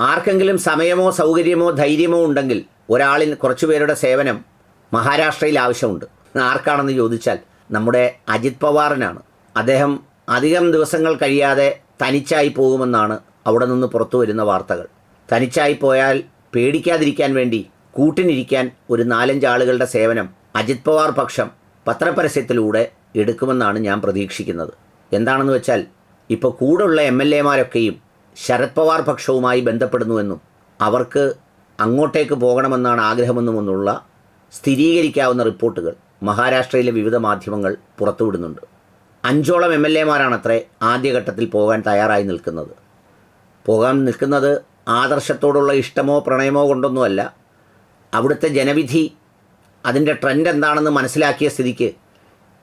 ആർക്കെങ്കിലും സമയമോ സൗകര്യമോ ധൈര്യമോ ഉണ്ടെങ്കിൽ ഒരാളിൽ കുറച്ചു പേരുടെ സേവനം മഹാരാഷ്ട്രയിൽ ആവശ്യമുണ്ട്. ആർക്കാണെന്ന് ചോദിച്ചാൽ നമ്മുടെ അജിത് പവാറിനാണ്. അദ്ദേഹം അധികം ദിവസങ്ങൾ കഴിയാതെ തനിച്ചായി പോകുമെന്നാണ് അവിടെ നിന്ന് പുറത്തു വരുന്ന വാർത്തകൾ. തനിച്ചായി പോയാൽ പേടിക്കാതിരിക്കാൻ വേണ്ടി കൂട്ടിനിരിക്കാൻ ഒരു നാലഞ്ച് ആളുകളുടെ സേവനം അജിത് പവാർ പക്ഷം പത്രപരസ്യത്തിലൂടെ എടുക്കുമെന്നാണ് ഞാൻ പ്രതീക്ഷിക്കുന്നത്. എന്താണെന്ന് വെച്ചാൽ ഇപ്പോൾ കൂടുള്ള എം എൽ എമാരൊക്കെയും ശരത് പവാർ പക്ഷവുമായി ബന്ധപ്പെടുന്നുവെന്നും അവർക്ക് അങ്ങോട്ടേക്ക് പോകണമെന്നാണ് ആഗ്രഹമെന്നുമെന്നുള്ള സ്ഥിരീകരിക്കാവുന്ന റിപ്പോർട്ടുകൾ മഹാരാഷ്ട്രയിലെ വിവിധ മാധ്യമങ്ങൾ പുറത്തുവിടുന്നുണ്ട്. അഞ്ചോളം എം എൽ എമാരാണത്രേ ആദ്യഘട്ടത്തിൽ പോകാൻ തയ്യാറായി നിൽക്കുന്നത്. പോകാൻ നിൽക്കുന്നത് ആദർശത്തോടുള്ള ഇഷ്ടമോ പ്രണയമോ കൊണ്ടൊന്നുമല്ല. അവിടുത്തെ ജനവിധി അതിന്റെ ട്രെൻഡ് എന്താണെന്ന് മനസ്സിലാക്കിയ സ്ഥിതിക്ക്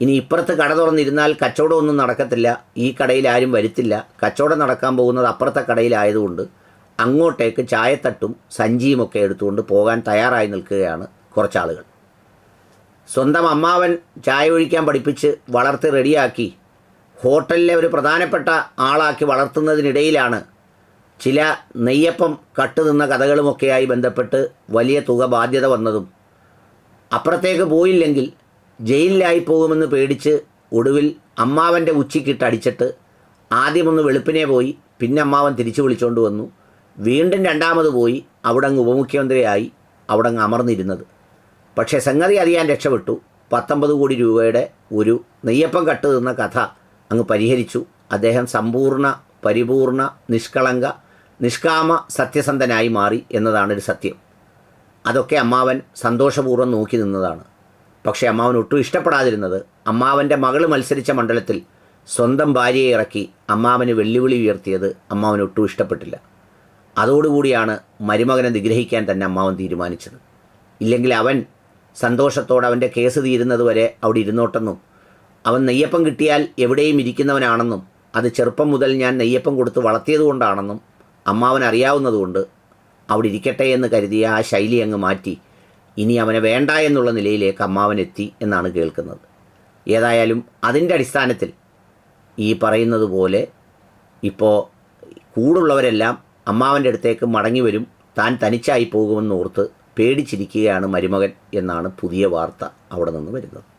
ഇനി ഇപ്പുറത്ത് കട തുറന്നിരുന്നാൽ കച്ചവടമൊന്നും നടക്കത്തില്ല. ഈ കടയിൽ ആരും വരുത്തില്ല. കച്ചവടം നടക്കാൻ പോകുന്നത് അപ്പുറത്തെ കടയിലായതുകൊണ്ട് അങ്ങോട്ടേക്ക് ചായത്തട്ടും സഞ്ചിയുമൊക്കെ എടുത്തുകൊണ്ട് പോകാൻ തയ്യാറായി നിൽക്കുകയാണ് കുറച്ചാളുകൾ. സ്വന്തം അമ്മാവൻ ചായ ഒഴിക്കാൻ പഠിപ്പിച്ച് വളർത്തി റെഡിയാക്കി ഹോട്ടലിലെ ഒരു പ്രധാനപ്പെട്ട ആളാക്കി വളർത്തുന്നതിനിടയിലാണ് ചില നെയ്യപ്പം കട്ട് നിന്ന കഥകളുമൊക്കെയായി ബന്ധപ്പെട്ട് വലിയ തുക ബാധ്യത വന്നതും. അപ്പുറത്തേക്ക് പോയില്ലെങ്കിൽ ജയിലിലായി പോകുമെന്ന് പേടിച്ച് ഒടുവിൽ അമ്മാവന്റെ ഉച്ചിക്കിട്ട് അടിച്ചിട്ട് ആദ്യമൊന്ന് വെളുപ്പിനെ പോയി പിന്നെ അമ്മാവൻ തിരിച്ചു വിളിച്ചുകൊണ്ട് വന്നു. വീണ്ടും രണ്ടാമത് പോയി അവിടെ അങ്ങ് ഉപമുഖ്യമന്ത്രിയായി അവിടെ അങ്ങ് അമർന്നിരുന്നത്. പക്ഷേ സംഗതി അറിയാൻ രക്ഷപ്പെട്ടു. പത്തൊമ്പത് കോടി രൂപയുടെ ഒരു നെയ്യപ്പം കട്ട് നിന്ന കഥ അങ്ങ് പരിഹരിച്ചു. അദ്ദേഹം സമ്പൂർണ പരിപൂർണ നിഷ്കളങ്ക നിഷ്കാമ സത്യസന്ധനായി മാറി എന്നതാണ് ഒരു സത്യം. അതൊക്കെ അമ്മാവൻ സന്തോഷപൂർവം നോക്കി നിന്നതാണ്. പക്ഷേ അമ്മാവൻ ഒട്ടും ഇഷ്ടപ്പെടാതിരുന്നത് അമ്മാവന്റെ മകൾ മത്സരിച്ച മണ്ഡലത്തിൽ സ്വന്തം ഭാര്യയെ ഇറക്കി അമ്മാവന് വെല്ലുവിളി ഉയർത്തിയത് അമ്മാവന് ഒട്ടും ഇഷ്ടപ്പെട്ടില്ല. അതോടുകൂടിയാണ് മരുമകനെ നിഗ്രഹിക്കാൻ തന്നെ അമ്മാവൻ തീരുമാനിച്ചത്. ഇല്ലെങ്കിൽ അവൻ സന്തോഷത്തോടെ അവന്റെ കേസ് തീരുന്നത് വരെ അവിടെ ഇരുന്നോട്ടെന്നും അവൻ നെയ്യപ്പം കിട്ടിയാൽ എവിടെയും ഇരിക്കുന്നവനാണെന്നും അത് ചെറുപ്പം മുതൽ ഞാൻ നെയ്യപ്പം കൊടുത്ത് വളർത്തിയതുകൊണ്ടാണെന്നും അമ്മാവൻ അറിയാവുന്നതുകൊണ്ട് അവിടെ ഇരിക്കട്ടെ എന്ന് കരുതിയ ആ ശൈലി അങ്ങ് മാറ്റി. ഇനി അവനെ വേണ്ട എന്നുള്ള നിലയിലേക്ക് അമ്മാവൻ എത്തി എന്നാണ് കേൾക്കുന്നത്. ഏതായാലും അതിന്റെ അടിസ്ഥാനത്തിൽ ഈ പറയുന്നത് പോലെ ഇപ്പോൾ കൂടുള്ളവരെല്ലാം അമ്മാവന്റെ അടുത്തേക്ക് മടങ്ങി വരും. താൻ തനിച്ചായി പോകുമെന്നോർത്ത് പേടിച്ചിരിക്കുകയാണ് മരുമകൻ എന്നാണ് പുതിയ വാർത്ത അവിടെ നിന്ന് വരുന്നത്.